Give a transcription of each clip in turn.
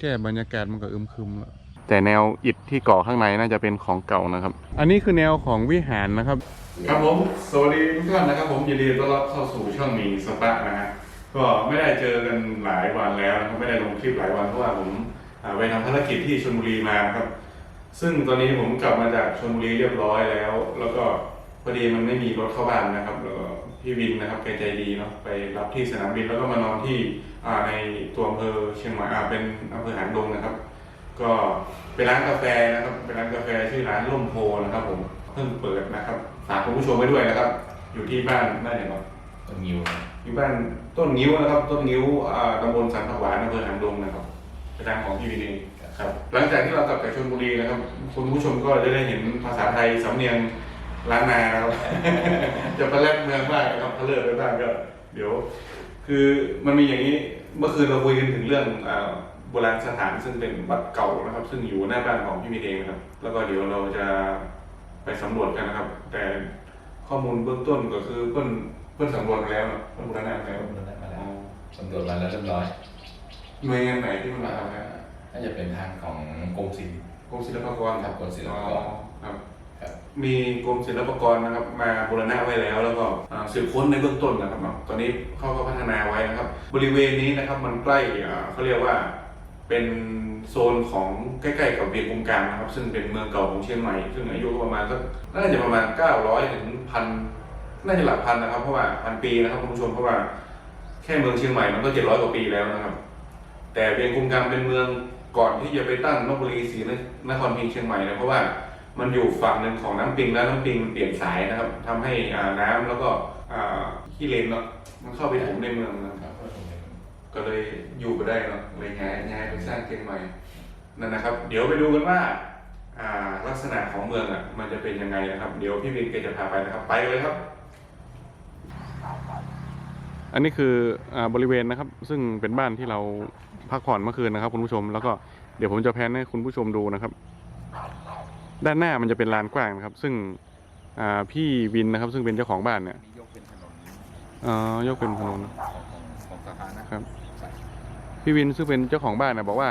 แก้บรรยากาศมันก็อึมครึมแล้วแต่แนวอิฐที่ก่อข้างในน่าจะเป็นของเก่านะครับ อันนี้คือแนวของวิหารนะครับ ครับผมสวัสดีทุกท่านนะครับ ผมยินดีต้อนรับเข้าสู่ช่องหมีสปะนะฮะก็ไม่ได้เจอกันหลายวันแล้วนะครับไม่ได้ลงคลิปหลายวันเพราะว่าผมอ่าไปทำภารกิจที่ชลบุรีมานะครับ ซึ่งตอนนี้ผมกลับมาจากชลบุรีเรียบร้อยแล้ว แล้วก็พอดีมันไม่มีรถเข้าบ้านนะครับแล้วก็ พี่วินนะครับแกใจดีเนาะไปรับที่สนามบินแล้วก็มานอนที่อ่าในตัวอำเภอเชียงใหม่อ่าเป็นอำเภอหางดงนะครับ ก็เป็นร้านกาแฟนะครับเป็นร้านกาแฟชื่อร้านร่มโพนะครับผมเพิ่งเปิดนะครับฝากคุณผู้ชมไว้ด้วยนะครับ อยู่ที่บ้านได้ไหนครับต้นงิ้วครับอยู่บ้านต้นงิ้วนะครับ ต้นงิ้วอ่าตำบลสันผักหวานอำเภอหางดงนะครับเป็นร้านของพี่วินเองครับหลังจากที่เรากลับจากชลบุรีนะครับ คุณผู้ชมก็จะได้เห็นภาษาไทยสำเนียง ล้านนานะครับ จะไปแลกเมืองบ้างนะครับทะเลาะไปบ้างก็ เดี๋ยว คือมันมีอย่างนี้เมื่อคืนเราคุยกันถึงเรื่องอ่าโบราณสถานซึ่งเป็นวัดเก่านะครับ ซึ่งอยู่หน้าบ้านของพี่มีเองนะครับ แล้วก็เดี๋ยวเราจะไปสำรวจกันนะครับ แต่ข้อมูลเบื้องต้นก็คือเพิ่นเพิ่นสำรวจมาแล้วเนาะเพิ่นบูรณะมาแล้วสำรวจมาแล้อ๋วอสำรวจมาแล้วเรียบร้อยหน่วยงานไหนที่มันมาทำนะน่าจะเป็นทางของกรมศิลป์กรมศิลปากรครับกรมศิลปากรอ๋อครับครับ มีกรมศิลปากรนะครับมาบูรณะไว้แล้ว แล้วก็สืบค้นในเบื้องต้นนะครับเนาะตอนนี้เขาก็พัฒนาไว้นะครับ บริเวณนี้นะครับมันใกล้เขาเรียกว่าเป็นโซนของใกล้ๆกับเวียงกุมกางนะครับ ซึ่งเป็นเมืองเก่าของเชียงใหม่ซึ่งอายุก็ประมาณสักน่าจะประมาณ 900ถึงพันน่าจะหลักพันนะครับเพราะว่าพันปีนะครับคุณผู้ชมเพราะว่าแค่เมืองเชียงใหม่มันก็700กว่าปีแล้วนะครับ แต่เวียงกุมกางเป็นเมืองก่อนที่จะไปตั้งนบุรีศรีนครพิงเชียงใหม่นะเพราะว่า มันอยู่ฝั่งหนึ่งของน้ำปิงแล้วน้ำปิงเปลี่ยนสายนะครับทำให้น้ำแล้วก็ขี้เลนเนาะมันเข้าไปถมในเมืองนะครับ ก็เลยอยู่ไปได้เนาะเลยย้ายย้ายไปสร้างเชียงใหม่นั่นนะครับ เดี๋ยวไปดูกันว่าลักษณะของเมืองอะ มันจะเป็นยังไงนะครับ เดี๋ยวพี่วินแกจะพาไปนะครับ ไปเลยครับ อันนี้คืออบริเวณนะครับ ซึ่งเป็นบ้านที่เราพักผ่อนเมื่อคืนนะครับ คุณผู้ชมแล้วก็เดี๋ยวผมจะแพนให้คุณผู้ชมดูนะครับ ด้านหน้ามันจะเป็นลานกว้างนะครับ ซึ่งอ่าพี่วินนะครับ ซึ่งเป็นเจ้าของบ้านเนี่ยนี่ยกเป็นถนนเอ่อยกเป็นถนนของของของสาธารณะครับใช่พี่วินซึ่งเป็นเจ้าของบ้านนะบอกว่า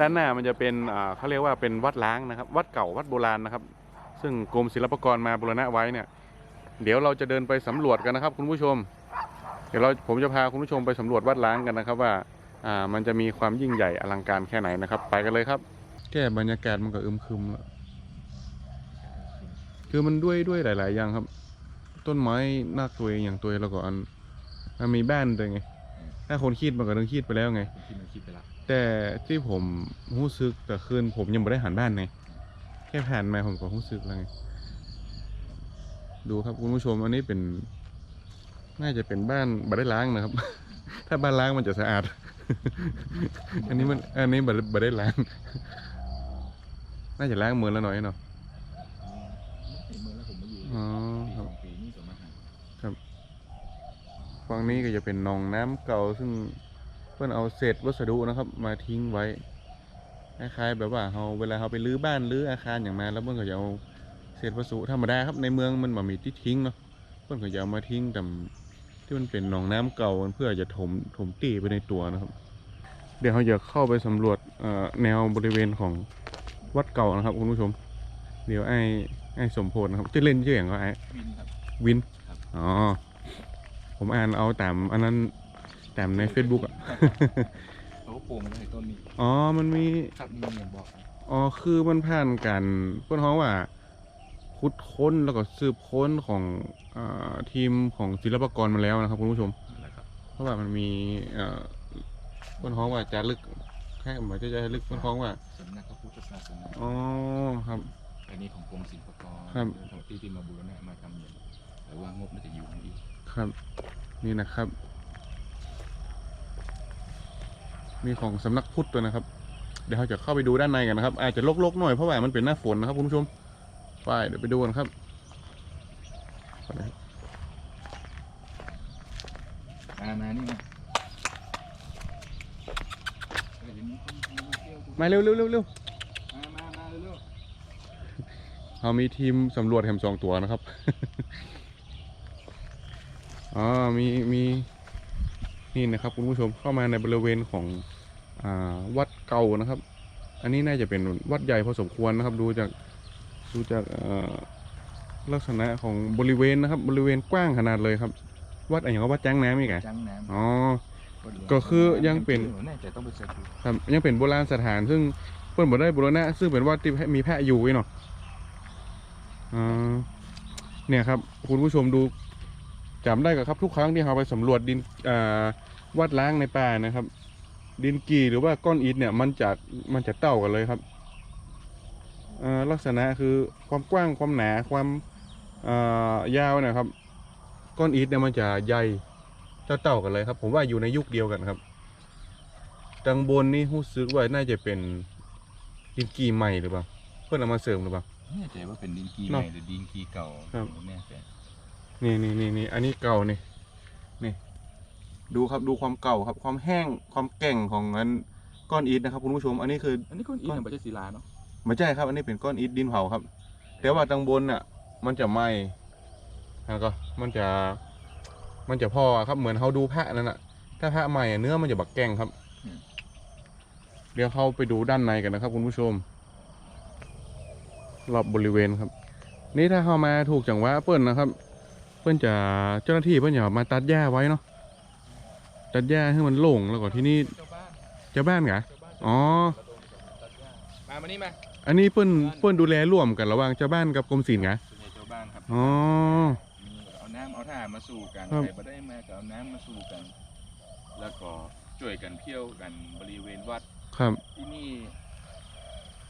ด้านหน้ามันจะเป็นอ่าเขาเรียกว่าเป็นวัดล้างนะครับ วัดเก่าวัดโบราณนะครับ ซึ่งกรมศิลปากรมาบูรณะไว้เนี่ย เดี๋ยวเราจะเดินไปสำรวจกันนะครับ คุณผู้ชม เดี๋ยวเราผมจะพาคุณผู้ชมไปสำรวจวัดล้างกันนะครับ ว่าอ่ามันจะมีความยิ่งใหญ่อลังการแค่ไหนนะครับ ไปกันเลยครับ แก้บรรยากาศมันก็อึมครึมแล้ว คือมันด้วยด้วยหลาย ๆ อย่างครับ ต้นไม้นักตัวเองอย่างตัวเองแล้วก็อันมันมีบ้านตัวไง ถ้าคนคิดมันก็ต้องคิดไปแล้วไง ที่มันคิดไปแล้วแต่ที่ผมรู้สึกแต่คืนผมยังไม่ได้หันบ้านไงแค่ผ่านมาผมก็รู้สึกแล้วไงดูครับคุณผู้ชมอันนี้เป็น น่าจะเป็นบ้านบัได้ล้างนะครับ ถ้าบ้านล้างมันจะสะอาด อันนี้มันอันนี้บัได้บัได้ล้าง น่าจะล้างมือแล้วหน่อยเนาะเมื่ อแล้วผมมาอยู่อ๋อปีคสรับ องปีนี่สมมาหาฝั่งนี้ก็จะเป็นหนองน้ำเก่าซึ่งเพื่อนเอาเศษวัสดุนะครับ มาทิ้งไว้คล้ายๆแบบว่าเราเวลาเราไปรื้อบ้านรื้ออาคารอย่างมาแล้วเพื่อนก็จะเอาเศษวัสดุธรรมดาครับในเมืองมันบ่มีที่ทิ้งเนาะเพื่อนก็จะเอามาทิ้งแต่ที่มันเป็นหนองน้ำเก่าเพื่อจะถมถมตีไปในตัวนะครับ เดี๋ยวเราจะเข้าไปสำรวจเอ่อแนวบริเวณของวัดเก่านะครับคุณผู้ชม เดี๋ยวไอ้ ไอ้สมโพธนะครับชื่อเล่นชื่ออย่างก็ไอ้วินครับ วินครับ อ๋อ ผมอ่านเอาตามอันนั้นตามใน Facebook อะ เขาก็ปลูกมันในต้นนี้อ๋อ มันมี ครับนี่อย่างบอกครับอ๋อ คือมันผ่านการเพื่อนเขาว่าคุดค้นแล้วก็สืบค้นของอาทีมของศิลปากรมาแล้วนะครับ คุณผู้ชมนั่นแหละครับเพราะว่ามันมีเอ่อเพื่อนเขาว่าจะลึกแค่เหมือนจะจะลึกเพื่อนเขาว่าสำนักพระพุทธศาสนาอ๋อครับ อันนี้ของกรมศิล ปากรครับของที่ที่มาบูรณะมาทำอย่างแต่ว่างบน่าจะอยู่ที่ครับ นี่นะครับ มีของสำนักพุทธด้วยนะครับ เดี๋ยวเราจะเข้าไปดูด้านในกันนะครับ อาจจะลกๆหน่อยเพราะว่ามันเป็นหน้าฝนนะครับคุณผู้ชมไปเดี๋ยวไปดูกันครับไปเลยครับมามานี่มาเอ้ยเห็นมีคนมาเที่ยวกูมาเร็วเร็วเร็วเร็ว มามามาเร็ว เรามีทีมสำรวจแถมสองตัวนะครับ อ๋อ มี มีนี่นะครับคุณผู้ชมเข้ามาในบริเวณของอ่าวัดเก่านะครับ อันนี้น่าจะเป็นวัดใหญ่พอสมควรนะครับ ดูจากดูจากเอ่อลักษณะของบริเวณนะครับ บริเวณกว้างขนาดเลยครับ วัดอะไรอย่างว่าวัดจ้างน้ำอีกอะจังน้ำอ๋อก็คือยังเป็นน่าจะต้องไปเสิร์ชดูครับยังเป็นโบราณสถานซึ่งเพิ่นบ่ได้บูรณะซึ่งเป็นวัดที่มีแพะอยู่ไว้เนาะ อ่าเนี่ยครับ คุณผู้ชมดูจำได้กับครับทุกครั้งที่เราไปสำรวจดินอ่าวัดล้างในป่านะครับ ดินกีหรือว่าก้อนอิฐเนี่ย มันจะมันจะเต่ากันเลยครับลักษณะคือความกว้างความหนาความายาวนะครับ ก้อนอิฐเนี่ยมันจะใหญ่เต่าๆกันเลยครับ ผมว่าอยู่ในยุคเดียวกันครับดังบนนี่รู้สึกว่าน่าจะเป็นดินกีใหม่หรือเปล่า เพื่อนเอามาเสริมหรือเปล่า ไม่แน่ใจว่าเป็นดินกีใหเนาะม่หรือดินกีเก่าครับไม่แน่ใจนี่นี่นี่นี่อันนี้เก่านี่นี่ ดูครับดูความเก่าครับ ความแห้งความแก่งของอันก้อนอิฐนะครับคุณผู้ชม อันนี้คือ อันนี้ก้อนอิฐของปัจจศิลาเนาะไม่ใช่ครับ อันนี้เป็นก้อนอิฐดินเผาครับ แต่ว่าดังบนน่ะ มันจะไหม้แล้วก็มันจะ มันจะพอครับเหมือนเขาดูแพะนั่นน่ะ ถ้าแพะใหม่อะเนื้อมันจะบักแกงครับ เดี๋ยวเข้าไปดูด้านในกันนะครับคุณผู้ชม รอบบริเวณครับ นี่ถ้าเข้ามาถูกจังหวะเปิ้ลนะครับ เปิ้ลจะเจ้าหน้าที่เปิ้ลจะมาตัดหญ้าไว้เนาะตัดหญ้าให้มันโล่งแล้วก็ที่นี่เจ้าบ้านเจ้าบ้านเหรอเจ้าบ้านอ๋อตัดหญ้ามามานี่มาอันนี้เปิ้ลเปิ้ลดูแลร่วมกันระหว่างเจ้าบ้านกับกรมศิลป์เหรอส่วนใหญ่เจ้าบ้านครับอ๋อมีเอาน้ำเอาท่ามาสู่กันครับใครบ่ได้มาก็เอาน้ำมาสู่กัน แล้วก็ช่วยกันเที่ยวกันบริเวณวัดครับที่นี่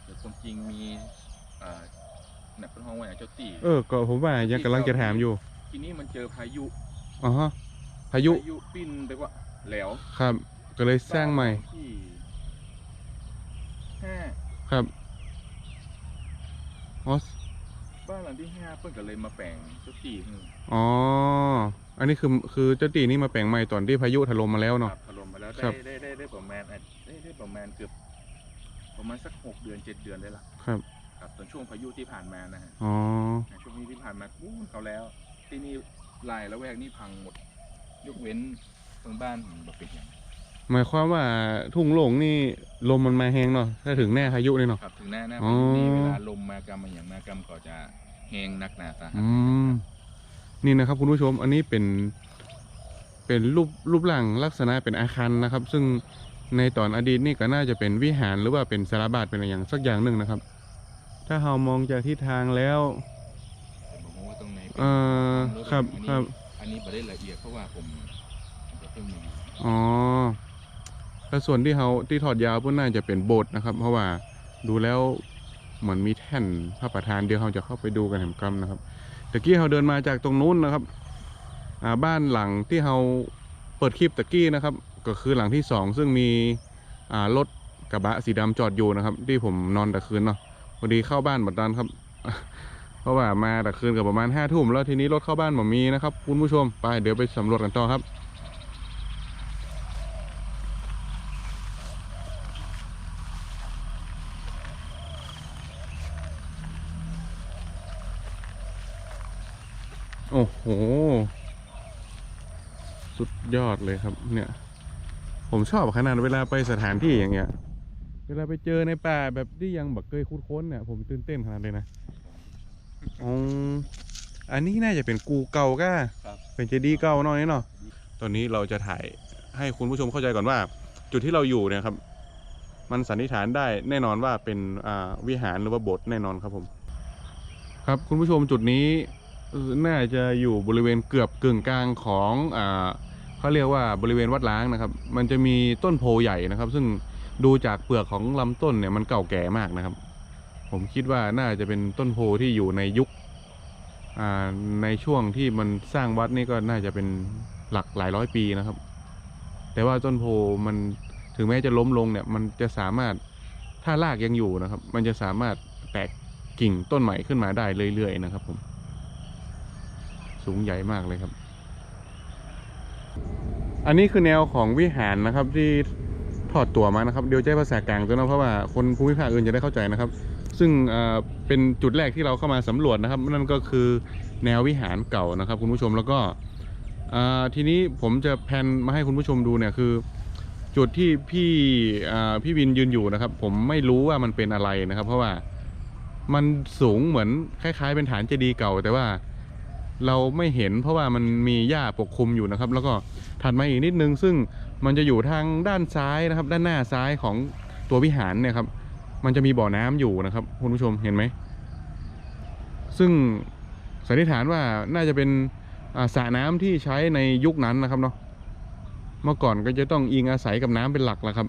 เดี๋ยวความจริงมี อ่าหนักเป็นห้องว่าอย่างเจ้าตีเออ ก็ผมว่ายังกำลังจะถามอยู่ ที่นี่มันเจอพายุอ๋อฮะพายุ พายุปิ้นไปว่าแหลวครับ ก็เลยสร้างใหม่บ้นที่ห้าครับอ๋อบ้านหลังที่ห้าเพิ่นก็เลยมาแปลงเจ้าตีให้อ๋อ อันนี้คือคือเจ้าตีนี่มาแปลงใหม่ตอนที่พายุถล่มมาแล้วคเนาะรับถล่มมาแล้วครัได้บ ได้ได้ได้ประมาณอะได้ได้ประมาณเกือบประมาณสักหกเดือนเจ็ดเดือนได้ละ ครับ ครับตอนช่วงพายุที่ผ่านมานะฮะอ๋อ ช่วงนี้ที่ผ่านมาอู้เขาแล้ว ที่นี่ลายแล้วแวกนี่พังหมด ยกเว้นตรงบ้านผมแบบเป็นอย่างหมายความว่าทุ่งโล่งนี่ลมมันมาแหงเนาะถ้าถึงแน่พายุนี่เนาะครับถึงหน้าหน้าอ๋อพายุนี่เวลาลมมากำมาอย่างมากำก็จะแหงนักหนาสาหัสอืมนี่นะครับคุณผู้ชมอันนี้เป็น เป็นรูปรูปร่างลักษณะเป็นอาคารนะครับ ซึ่งในตอนอดีตนี่ก็น่าจะเป็นวิหารหรือว่าเป็นสารบาตเป็นอะไรอย่างสักอย่างหนึ่งนะครับ ถ้าเรามองจากทิศทางแล้วผมบอกว่าตรงไหนเป็นเอ่อครับอันคนี้รับอันนี้ไม่ได้ละเอียดเพราะว่าผมจะเพิ่งมาอยู่อ๋อแล้วส่วนที่เขาที่ถอดยาวพุ่นน่าจะเป็นโบสถ์นะครับ เพราะว่าดูแล้วเหมือนมีแท่นพระประธานเดี๋ยวเราจะเข้าไปดูกันแหมกรรมนะครับตะกี้เราเดินมาจากตรงนู้นนะครับ อ่าบ้านหลังที่เราเปิดคลิปตะกี้นะครับ ก็คือหลังที่สองซึ่งมีอ่ารถกระบะสีดำจอดอยู่นะครับ ที่ผมนอนแต่คืนเนาะ พอดีเข้าบ้านหมดดันครับ เพราะว่ามาแต่คืนกับประมาณห้าทุ่มแล้วทีนี้รถเข้าบ้านหมมีนะครับคุณผู้ชมไปเดี๋ยวไปสำรวจกันต่อครับโอ้โห สุดยอดเลยครับเนี่ย ผมชอบขนาดเวลาไปสถานที่อย่างเงี้ย เวลาไปเจอในป่าแบบที่ยังแบบเคยคุ้นค้นเนี่ยผมตื่นเต้นขนาดเลยนะอ๋ออันนี้น่าจะเป็นกูเก่าก้าครับเป็นเจดีย์เก่าหน่อยเนาะตอนนี้เราจะถ่ายให้คุณผู้ชมเข้าใจก่อนว่า จุดที่เราอยู่เนี่ยครับ มันสันนิษฐานได้แน่นอนว่าเป็นอ่าวิหารหรือว่าโบสถ์แน่นอนครับผม ครับคุณผู้ชมจุดนี้เอ่อน่าจะอยู่บริเวณเกือบกึ่งกลางของอ่าเขาเรียกว่าบริเวณวัดล้างนะครับ มันจะมีต้นโพใหญ่นะครับ ซึ่ง ดูจากเปลือกของลำต้นเนี่ยมันเก่าแก่มากนะครับ ผมคิดว่าน่าจะเป็นต้นโพที่อยู่ในยุคในช่วงที่มันสร้างวัดนี่ก็น่าจะเป็นหลักหลายร้อยปีนะครับ แต่ว่าต้นโพมันถึงแม้จะล้มลงเนี่ย มันจะสามารถถ้ารากยังอยู่นะครับ มันจะสามารถแตกกิ่งต้นใหม่ขึ้นมาได้เรื่อยๆนะครับ ผม สูงใหญ่มากเลยครับ อันนี้คือแนวของวิหารนะครับที่ ถอดตัวมานะครับ เดี๋ยวใช้ภาษากลางตัวนะเพราะว่าคนภูมิภาคอื่นจะได้เข้าใจนะครับ ซึ่งเป็นจุดแรกที่เราเข้ามาสำรวจนะครับ นั่นก็คือแนววิหารเก่านะครับ คุณผู้ชมแล้วก็ทีนี้ผมจะแพนมาให้คุณผู้ชมดูเนี่ยคือ จุดที่พี่พี่วินยืนอยู่นะครับ ผมไม่รู้ว่ามันเป็นอะไรนะครับ เพราะว่ามันสูงเหมือนคล้าย ๆ เป็นฐานเจดีย์เก่า แต่ว่าเราไม่เห็นเพราะว่ามันมีหญ้าปกคลุมอยู่นะครับ แล้วก็ถัดมาอีกนิดนึง ซึ่ง มันจะอยู่ทางด้านซ้ายนะครับ ด้านหน้าซ้ายของตัววิหารเนี่ยครับ มันจะมีบ่อน้ำอยู่นะครับคุณผู้ชมเห็นไหมซึ่งสันนิษฐานว่าน่าจะเป็นอ่าสระน้ำที่ใช้ในยุคนั้นนะครับเนาะเมื่อก่อนก็จะต้องอิงอาศัยกับน้ำเป็นหลักแหละครับ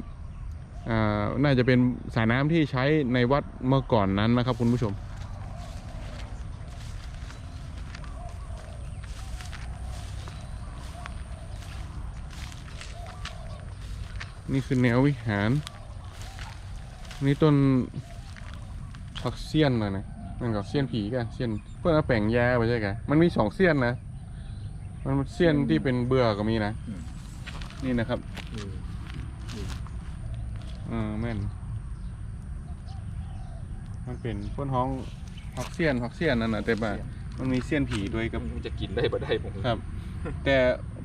อ่าน่าจะเป็นสระน้ำที่ใช้ในวัดเมื่อก่อนนั้นนะครับคุณผู้ชม นี่คือแนววิหาร นี่ต้นผักเสี้ยนนะนะมันกับเสี้ยนผีกันเสี้ยนเพื่อนเอาแป่งแย่ไปใช่กันมันมีสองเสี้ยนนะ มันเสี้ยนที่เป็นเบื่อก็มีนะอืมนี่นะครับเออเออแม่น มันเป็นพ้นห้องผักเสี้ยนผักเสี้ยนนั่นนะแต่ว่ามันมีเสี้ยนผีด้วยกับมันจะกินได้บ่ได้ผมครับ แต่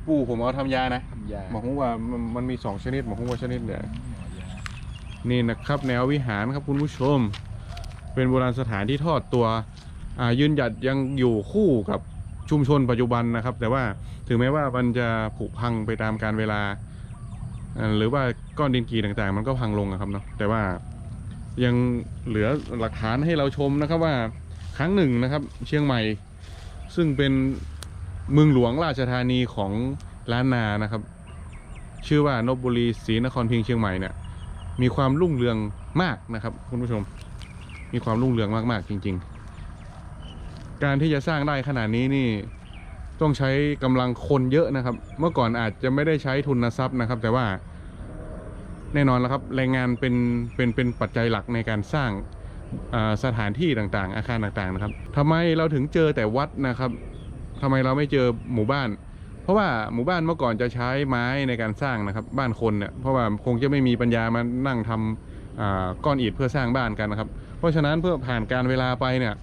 ปู่ผมเอาทำยานะทำยาบอกผมว่ามันมันมีสองชนิดบอกผมว่าชนิดเดียวอ๋อยานี่นะครับแนววิหารครับคุณผู้ชม เป็นโบราณสถานที่ทอดตัวอ่ายืนหยัดยังอยู่คู่กับชุมชนปัจจุบันนะครับ แต่ว่าถึงแม้ว่ามันจะผุพังไปตามการเวลาอ่าหรือว่าก้อนดินกีต่างๆ มันก็พังลงอะครับเนาะแต่ว่ายังเหลือหลักฐานให้เราชมนะครับว่าครั้งหนึ่งนะครับ เชียงใหม่ ซึ่งเป็น เมืองหลวงราชธานีของล้านนานะครับ ชื่อว่านบบุรีศรีนครพิงเชียงใหม่เนี่ยมีความรุ่งเรืองมากนะครับ คุณผู้ชม มีความรุ่งเรืองมากๆจริง ๆ การที่จะสร้างได้ขนาดนี้นี่ต้องใช้กำลังคนเยอะนะครับ เมื่อก่อนอาจจะไม่ได้ใช้ทุนทรัพย์นะครับ แต่ว่าแน่นอนแล้วครับแรงงานเป็นเป็นเป็นปัจจัยหลักในการสร้างสถานที่ต่างๆ อาคารต่างๆนะครับทำไมเราถึงเจอแต่วัดนะครับ ทำไมเราไม่เจอหมู่บ้าน เพราะว่าหมู่บ้านเมื่อก่อนจะใช้ไม้ในการสร้างนะครับบ้านคนเนี่ยเพราะว่าคงจะไม่มีปัญญามานั่งทำก้อนอิฐเพื่อสร้างบ้านกันนะครับ เพราะฉะนั้นเพื่อผ่านการเวลาไปเนี่ย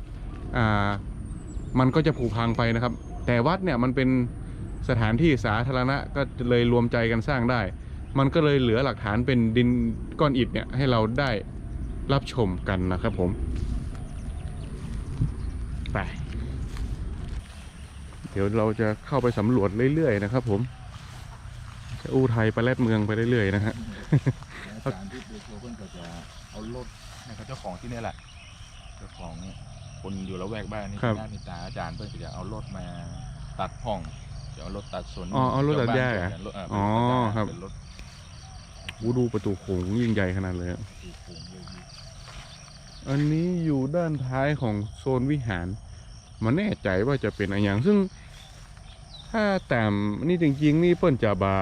มันก็จะผุพังไปนะครับ แต่วัดเนี่ยมันเป็นสถานที่สาธารณะก็เลยรวมใจกันสร้างได้ มันก็เลยเหลือหลักฐานเป็นดินก้อนอิฐเนี่ยให้เราได้รับชมกันนะครับผม ไป เดี๋ยวเราจะเข้าไปสำรวจเรื่อยๆนะครับ ผมจะอู้ไทยไปแลดเมืองไปเรื่อยๆนะฮะอาจารย์ที่เดโชเพื่อนก็จะเอารถให้เขาเจ้าของที่นี่แหละเจ้าของคนอยู่ละแวกบ้านนี่ครับหน้ามีตาอาจารย์เพื่อนก็จะเอารถมาตัดห้องจะเอารถตัดสวนอ๋อเอารถตัดหญ้าเจ้เหรอบ้นเจ้รถเอ๋อครับเป็นรถอู้ดูประตูโขงยิ่งใหญ่ขนาดเลยอะตีโค้งเลยอันนี้อยู่ด้านท้ายของโซนวิหารมันแน่ใจว่าจะเป็นอะไรอย่างซึ่ง ถ้าตามนี่จริงๆนี่เปิ้นจะบา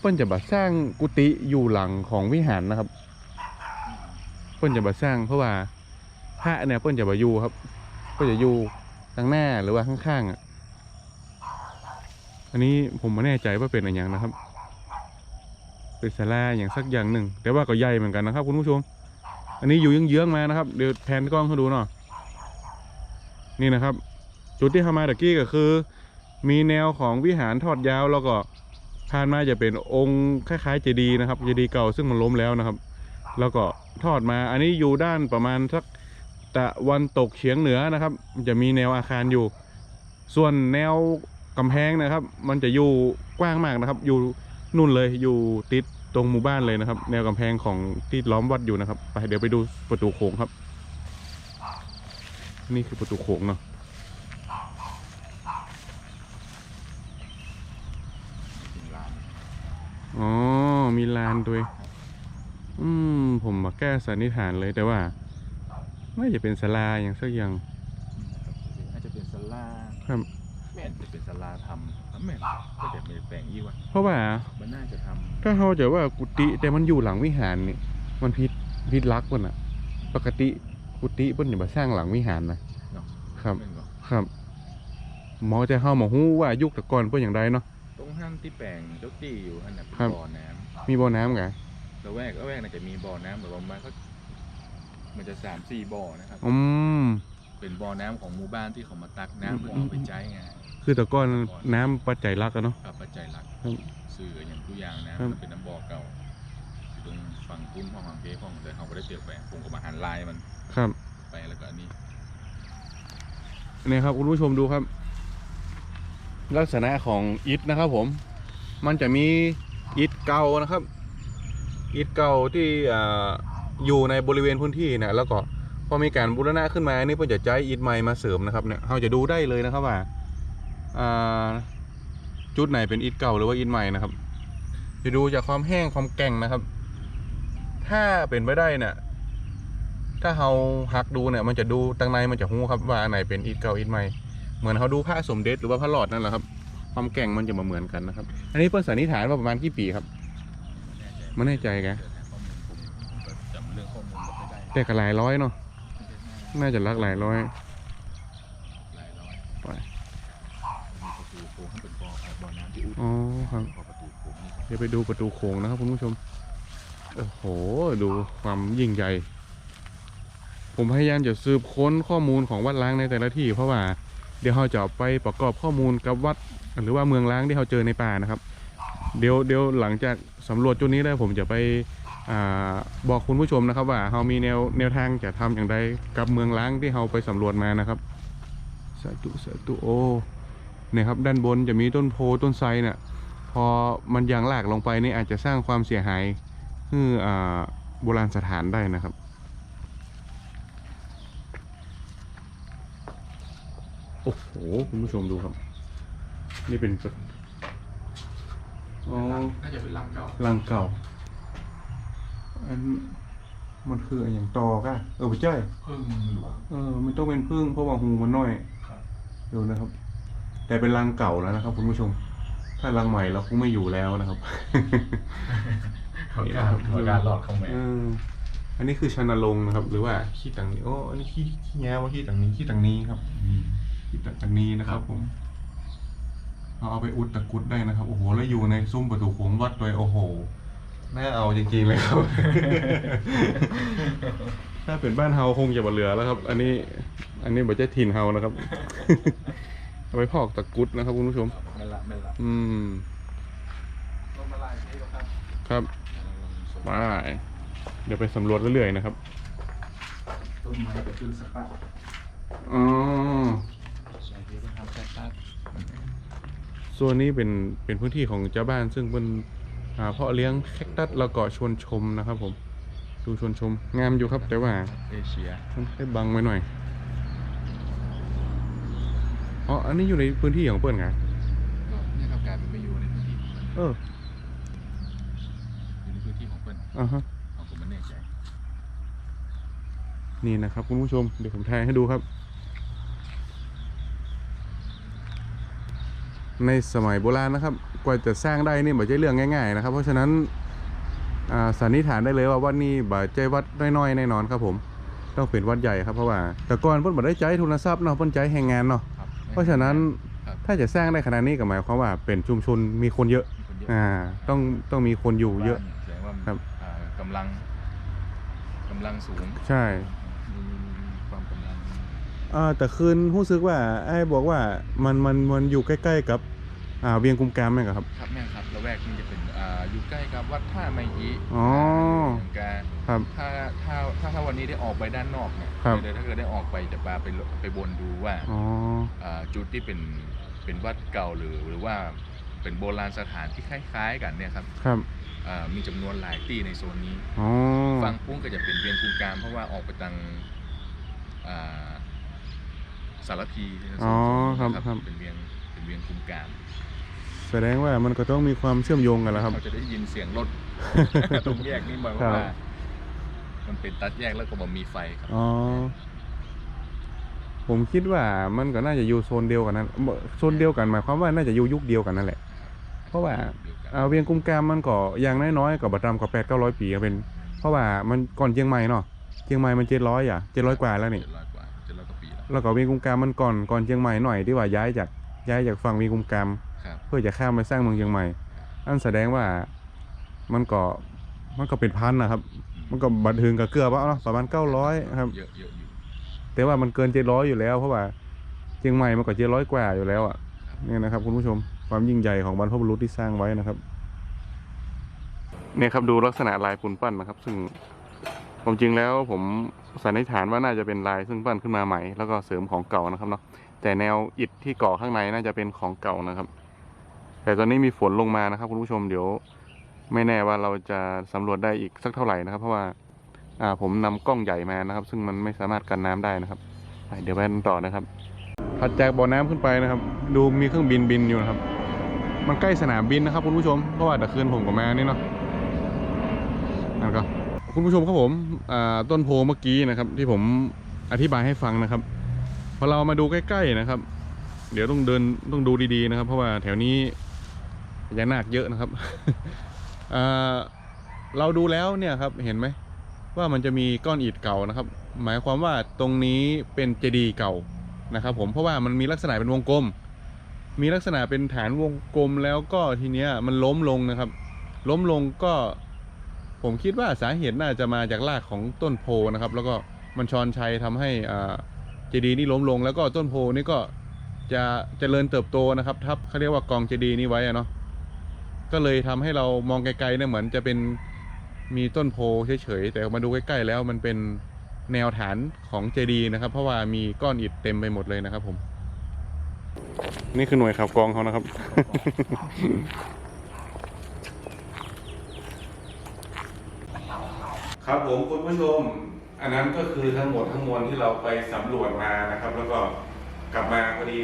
เปิ้นจะบาสร้างกุฏิอยู่หลังของวิหารนะครับ เปิ้นจะบาสร้างเพราะว่าพระเนี่ยเปิ้นจะบาอยู่ครับเปิ้นจะอยู่ทางหน้าหรือว่าข้างๆอะอันนี้ผมไม่แน่ใจว่าเป็นอะไรอย่างนะครับ เป็นศาลาอย่างสักอย่างหนึ่ง แต่ว่าก็ใหญ่เหมือนกันนะครับคุณผู้ชม อันนี้อยู่เยื้องๆมานะครับ เดี๋ยวแพนกล้องให้ดูหน่อยนี่นะครับ จุดที่ทำมาตะกี้ก็คือ มีแนวของวิหารทอดยาวแล้วก็ผ่านมาจะเป็นองค์คล้ายๆเจดีย์นะครับเจดีย์เก่าซึ่งมันล้มแล้วนะครับ แล้วก็ทอดมาอันนี้อยู่ด้านประมาณสักตะวันตกเฉียงเหนือนะครับ จะมีแนวอาคารอยู่ ส่วนแนวกำแพงนะครับ มันจะอยู่กว้างมากนะครับ อยู่นู่นเลยอยู่ติดตรงหมู่บ้านเลยนะครับ แนวกำแพงของที่ล้อมวัดอยู่นะครับไปเดี๋ยวไปดูประตูโขงครับ นี่คือประตูโขงเนาะ ถึงลาน อ๋อ มีลานด้วย อืม ผมมาแก้สันนิษฐานเลยแต่ว่าน่าจะเป็นศาลาอย่างสักอย่างอาจจะเป็นสลาครับแม่นจะเป็นสลาทำอะแม่นก็จะเป็นแปลงยี่วะเพราะว่า มันน่าจะทถ้าเขาจะว่ากุฏิแต่มันอยู่หลังวิหารนี่ มันผิดผิดลักษณ์ป่ะน่ะ ปกติกุฏิเปิ้นอย่ามาสร้างหลังวิหารนะำเนาะครับแม่นก็ครับหมอจะเข้ามาหู้ว่ายุคแตะก่อนเปิ้นอย่างไรเนาะตรง ห้างที่แปลงเจ้าตี้อยู่อันนั้นเป็นครับ บ่อน้มีบ่อน้ำกะำแล้วแวกแล้วแวกน่าจะมีบ่อน้ำแบบประมาณสักมันจะสามสี่บ่อนะครับ อืม เป็นบ่อน้ำของหมู่บ้านที่เขามาตักน้ำเพื่อเอาไปใช้ไงคือแต่ก่อนน้ำปัจจัยหลักอะเนาะกับปัจจัยหลักครับสื่ออย่างตัวอย่างครับ น้ำมันเป็นน้ำบ่อเก่าตรงฝั่งปุ้นห้องฝั่งเก๊ห้องแต่เขาไม่ได้เตียวแฝงผมก็มาหันลายมันครับ ไปแล้วก็อันนี้นี่ครับคุณผู้ชมดูครับ ลักษณะของอิฐนะครับผม มันจะมีอิฐเก่านะครับ อิฐเก่าที่ออยู่ในบริเวณพื้นที่นะแล้วก็พอมีการบูรณะขึ้นมานี่เพื่อจะใช้อิฐใหม่มาเสริมนะครับเนี่ยเราจะดูได้เลยนะครับว่าจุดไหนเป็นอิฐเก่าหรือว่าอิฐใหม่นะครับ จะดูจากความแห้งความแก่งนะครับ ถ้าเป็นไปได้เนี่ยถ้าเราหักดูเนี่ยมันจะดูตังในมันจะหู้ครับว่าอันไหนเป็นอิฐเก่าอิฐใหม่ เหมือนเขาดูพระสมเด็จหรือว่าพระหลอดนั่นแหละครับ ความแก่งมันจะมาเหมือนกันนะครับ อันนี้เปิ้ลสันนิษฐานว่าประมาณกี่ปีครับไม่แน่ใจแกเดี๋ยวนะข้อมูลผมก็จำเรื่องข้อมูลไม่ได้แต่ก็หลายร้อยเนาะไม่ได้มากน่าจะลักหลายร้อยอ๋อครับเดี๋ยวไปดูประตูโค้งนะครับคุณผู้ชม โอ้โห ดูความยิ่งใหญ่ ผมพยายามจะสืบค้นข้อมูลของวัดล้างในแต่ละที่เพราะว่า เดี๋ยวเราจะเอาไปประกอบข้อมูลกับวัด หรือว่าเมืองล้างที่เราเจอในป่านะครับ เดี๋ยวเดี๋ยวหลังจากสำรวจจุดนี้แล้วผมจะไปอบอกคุณผู้ชมนะครับ ว่าเรามีแนวแนวทางจะทำอย่างไรกับเมืองล้างที่เราไปสำรวจมานะครับสาธุสาธุโอเนี่ยครับด้านบนจะมีต้นโพต้นไทรเนี่ยพอมันยางลากลงไปนี่อาจจะสร้างความเสียหายให้อาโบราณสถานได้นะครับ อ้โห คุณผู้ชมดูครับ นี่เป็นประอ๋อน่าจะเป็นหลังเก่าลังเก่า อันมันคืออะไรอย่างตอกะเออไปเจ้ยเพิ่งหลวงเออ มันต้องเป็นพึ่งเพราะว่าหูมันน้อยครับดูนะครับ แต่เป็นรังเก่าแล้วนะครับ คุณผู้ชม ถ้ารังใหม่เราคงไม่อยู่แล้วนะครับเขาการเขาการหลอดเข้าแม่เอออันนี้คือชนรงค์นะครับ หรือว่าขี้ตังนี้โอ้อันนี้ขี้ขี้แง้ว่าขี้ตังนี้ขี้ตังนี้ครับ ขี้ตังนี้นะครับผมเอาเอาไปอุดตะกรุดได้นะครับ โอ้โห แล้วอยู่ในซุ้มประตูโขงวัดด้วยโอ้โห น่าเอาจริงๆเลยครับ ถ้าเป็นบ้านเฮาคงจะบ่เหลือแล้วครับ อันนี้ อันนี้บ่ใช่ถิ่นเฮานะครับ เอาไปพอกตะกรุดนะครับคุณผู้ชมไม่ละไม่ละอืมลงมาลายเทปครับครับไปเดี๋ยวไปสำรวจเรื่อยๆนะครับ ต้นไม้กับต้นสปัดอ๋อ ลายเทปทำแซ่บส่วนนี้เป็นเป็นพื้นที่ของเจ้าบ้าน ซึ่งเป็นอ่าเพาะเลี้ยงแคคตัสแล้วก็ชวนชมนะครับ ผม ดูชวนชมงามอยู่ครับ แต่ว่าเอเชียมันให้บังไว้หน่อยอ๋ออันนี้อยู่ในพื้นที่ของเปิ้ลไงก็เนี่ยครับกลายเป็นไม่อยู่ในพื้นที่ของเพิ่นเอออยู่ในพื้นที่ของเพิ่นอ่าฮะ เอาผมไม่แน่ใจ นี่นะครับคุณผู้ชมเดี๋ยวผมถ่ายให้ดูครับ ในสมัยโบราณนะครับ กว่าจะสร้างได้นี่บ่ใช่เรื่องง่ายๆนะครับ เพราะฉะนั้นอ่าสันนิษฐานได้เลยว่าวัดนี้บ่ใช่วัดน้อยๆแน่นอนครับผม ต้องเป็นวัดใหญ่ครับเพราะว่าแต่ก่อนเพิ่นบ่ได้ใจทุนทรัพย์เนาะเพิ่นใจแรงงานเนาะครับเพราะฉะนั้นครับถ้าจะสร้างได้ขนาดนี้ก็หมายความว่าเป็นชุมชนมีคนเยอะมีคนเยอะอ่าต้องต้องมีคนอยู่เยอะบ้านแสดงว่าครับอ่ากำลังกำลังสูงใช่ มีความกำลัง อ่าแต่คืนรู้สึกว่าไอ้บอกว่ามันมันมันอยู่ใกล้ ๆ กับอ่าเวียงกุมกามไหมครับ ครับแม่ครับละแวกนี้จะเป็นอ่าอยู่ใกล้กับวัดท่าไมยีอ๋อเหมือนกันครับถ้าถ้าถ้าถ้าวันนี้ได้ออกไปด้านนอกเนี่ยครับ เดี๋ยวถ้าเกิดได้ออกไปจะพาไปลไปบนดูว่าอ๋ออ่าจุดที่เป็นเป็นวัดเก่าหรือหรือว่าเป็นโบราณสถานที่คล้ายๆ กันเนี่ยครับครับ อ่ามีจำนวนหลายที่ในโซนนี้ อ๋อฝั่งปุ้งก็จะเป็นเวียงกุมกามเพราะว่าออกไปทางอ่า สารพีอ๋อครับนะครับ เป็นเวียงเป็นเวียงกุมกามแสดงว่ามันก็ต้องมีความเชื่อมโยงกันแล้วครับ เราจะได้ยินเสียงรถ ตรงแยกนี้หมายครัว่าบมันเป็นตัดแยกแล้วก็บ่มีไฟครับอ๋อ ผมคิดว่ามันก็น่าจะอยู่โซนเดียวกันนั้นบ่โซนเดียวกันหมายความว่าน่าจะอยู่ยุคเดียวกันนั่นแหละ เพราะว่าอ่าเวียงกุมกามมันก็อย่างน้อยๆก็บัตรำก็แปดเก้าร้อยปีก็เป็น เพราะว่ามันก่อนเชียงใหม่เนาะเชียงใหม่มันเจ็ดร้อยอะเจ็ดร้อยกว่าแล้วนี่ แล้วแล้วก็เวียงกุมกามมันก่อนก่อนเชียงใหม่หน่อยที่ว่าย้ายจากย้ายจากฝั่งเวียงกุมกามครับ เพื่อจะข้ามไปสร้างเมืองเชียงใหม่ อันแสดงว่ามันก็มันก็เป็นพันนะครับ มันก็บันทึงกับเกือบว่าเนาะประมาณเก้าร้อยครับ เยอะเยอะอยู่แต่ว่ามันเกินเจ็ดร้อยอยู่แล้วเพราะว่าเชียงใหม่มันก็เจ็ดร้อยกว่าอยู่แล้วอะเนี่ยนะครับคุณผู้ชมความยิ่งใหญ่ของบรรพบุรุษที่สร้างไว้นะครับ เนี่ยครับดูลักษณะลายปูนปั้นนะครับ ซึ่ง ความจริงแล้วผมสันนิษฐานว่าน่าจะเป็นลายซึ่งปั้นขึ้นมาใหม่ แล้วก็เสริมของเก่านะครับเนาะแต่แนวอิฐที่ก่อข้างในน่าจะเป็นของเก่านะครับ แต่ตอนนี้มีฝนลงมานะครับคุณผู้ชมเดี๋ยว ไม่แน่ว่าเราจะสำรวจได้อีกสักเท่าไหร่นะครับ เพราะว่าอ่าผมนำกล้องใหญ่มานะครับ ซึ่งมันไม่สามารถกันน้ำได้นะครับไปเดี๋ยวไปกันต่อนะครับถัดจากบ่อน้ำขึ้นไปนะครับ ดูมีเครื่องบินบินอยู่นะครับ มันใกล้สนามบินนะครับคุณผู้ชมเพราะว่าแต่คืนผมกับแมานี่เนาะนั่นก็ คุณผู้ชมครับผมต้นโพเมื่อกี้นะครับ ที่ผมอธิบายให้ฟังนะครับพอเรามาดูใกล้ ๆนะครับ เดี๋ยวต้องเดินต้องดูดีๆนะครับ เพราะว่าแถวนี้พญานาคเยอะนะครับเราดูแล้วเนี่ยครับเห็นไหมว่ามันจะมีก้อนอิฐเก่านะครับ หมายความว่าตรงนี้เป็นเจดีย์เก่านะครับ ผมเพราะว่ามันมีลักษณะเป็นวงกลม มีลักษณะเป็นฐานวงกลมแล้วก็ทีเนี้ยมันล้มลงนะครับ ล้มลงก็ ผมคิดว่าสาเหตุน่าจะมาจากรากของต้นโพนะครับ แล้วก็มันชอนชัยทำให้เจดีย์นี่ล้มลง แล้วก็ต้นโพนี่ก็จะเจริญเติบโตนะครับ ทับเขาเรียกว่ากองเจดีย์นี้ไว้อะเนาะก็เลยทำให้เรามองไกลๆเนี่ยเหมือนจะเป็นมีต้นโพเฉยๆแต่มาดูใกล้ๆแล้วมันเป็นแนวฐานของเจดีย์นะครับ เพราะว่ามีก้อนอิฐเต็มไปหมดเลยนะครับผม นี่คือหน่วยขับกองเขานะครับ ครับผมคุณผู้ชม อันนั้นก็คือทั้งหมดทั้งมวลที่เราไปสำรวจมานะครับ แล้วก็กลับมาพอดี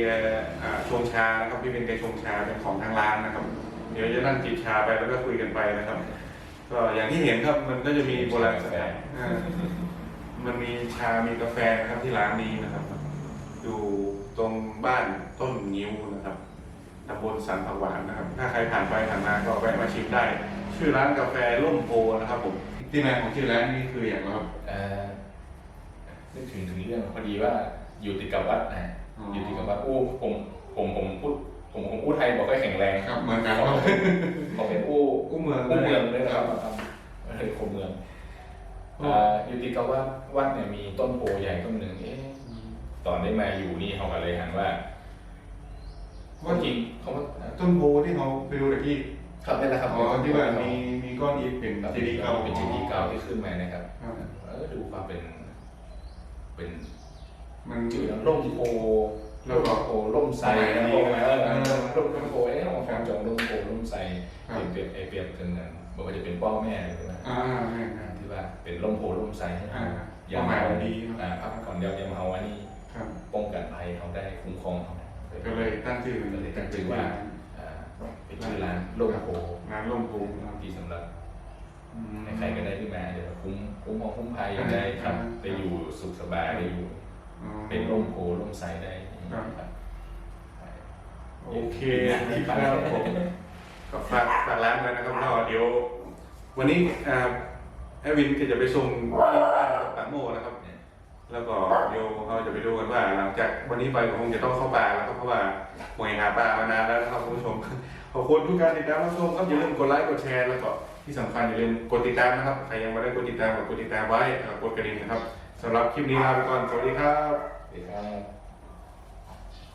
อ่าชงชานะครับพี่เป็นแกชงชาเป็นของทางร้านนะครับ เดี๋ยวจะนั่งจิบชาไปแล้วก็คุยกันไปนะครับ ก็อย่างที่เห็นครับมันก็จะมีโบราณสถานอ่ามันมีชา มีกาแฟนะครับที่ร้านนี้นะครับ อยู่ตรงบ้านต้นงิ้วนะครับตำบลสันผักหวานนะครับ ถ้าใครผ่านไปผ่านมาก็แวะมาชิมได้ ชื่อร้านกาแฟร่มโพนะครับผม ที่มาของชื่อร้านนี่คืออย่างไรครับ เอ่อนึกถึงถึงเรื่องพอดีว่าอยู่ติดกับวัดนะอ๋ออ อยู่ติดกับวัดอู้ผมผมผมพูดผมผมอู้ไทยบอกค่อยแข็งแรงครับเหมือนกันครับผมเป็นอู้กู้เมืองอู้เมืองด้วยนะคครัรับบเออโคเมืองอ๋ออ่าอยู่ติดกับวัดวัดเนี่ยมีต้นโพใหญ่ต้นหนึ่งเอ๊ะตอนได้มาอยู่นี่เขาก็เลยหันว่าว่าจริงเขาว่าต้นโพที่เขาไปดูตะกี้ครับนี่แหละครับอ๋อที่ว่ามีมี ก้อนอิฐเป็นครับเจดีย์เก่าเป็นเจดีย์เก่าที่ขึ้นมานะครับครับเออดูความเป็น เป็นมันจืดร่มโพแล้วก็โพร่มไทรนะสโพมัยเอนี้อเออร่มร่มโพเอ๊ะของฟังจองร่มโพร่มไทรครับเปรียบเปรียบเปรียบถึงนั้นบอกว่าจะเป็นพ่อแม่หรือว่าอ่าแม่ครับที่ว่าเป็นร่มโพร่มไทรให้อ่าอย่าความหมายเมามันดีอ่าพักก่อนเดียวอย่าเมาอันนี้ครับป้องกันภัยเขาได้คุ้มครองเขาได้ก็เลยตั้งชื่อก็เลยตั้งชื่อว่าอ่าเป็น ชื่อร้านร่มโพร้านร่มโพนะครับที่สำหรับอืมใครๆก็ได้ขึ้นมาเดี๋ยวคุ้มคุ้มครองคุ้มภัยได้ครับอ่าได้อยู่สุขสบายได้อยู่อ๋อเป็นร่มโพร่มไทรได้ครับครับโอเคครับผมก็ฝากฝากร้านไว้นะครับก็เดี๋ยว วันนี้อ่าแอดวินก็จะไปส่งที่บ้านปากโมนะครับ แล้วก็เดี๋ยวเราจะไปดูกันว่าหลังจากวันนี้ไปก็คงจะต้องเข้าป่าแล้วครับเพราะว่าหวยหาปลามานานแล้วนะครับคุณผู้ชม ขอบคุณทุกการติดตามรับชมครับอย่าลืมกดไลค์กดแชร์แล้วก็ที่สำคัญอย่าลืมกดติดตามนะครับใครยังไม่ได้กดติดตามกดติดตามไว้กดกระดิ่งนะครับสำหรับคลิปนี้ลาไปก่อนสวัสดีครับ สวัสดีครับ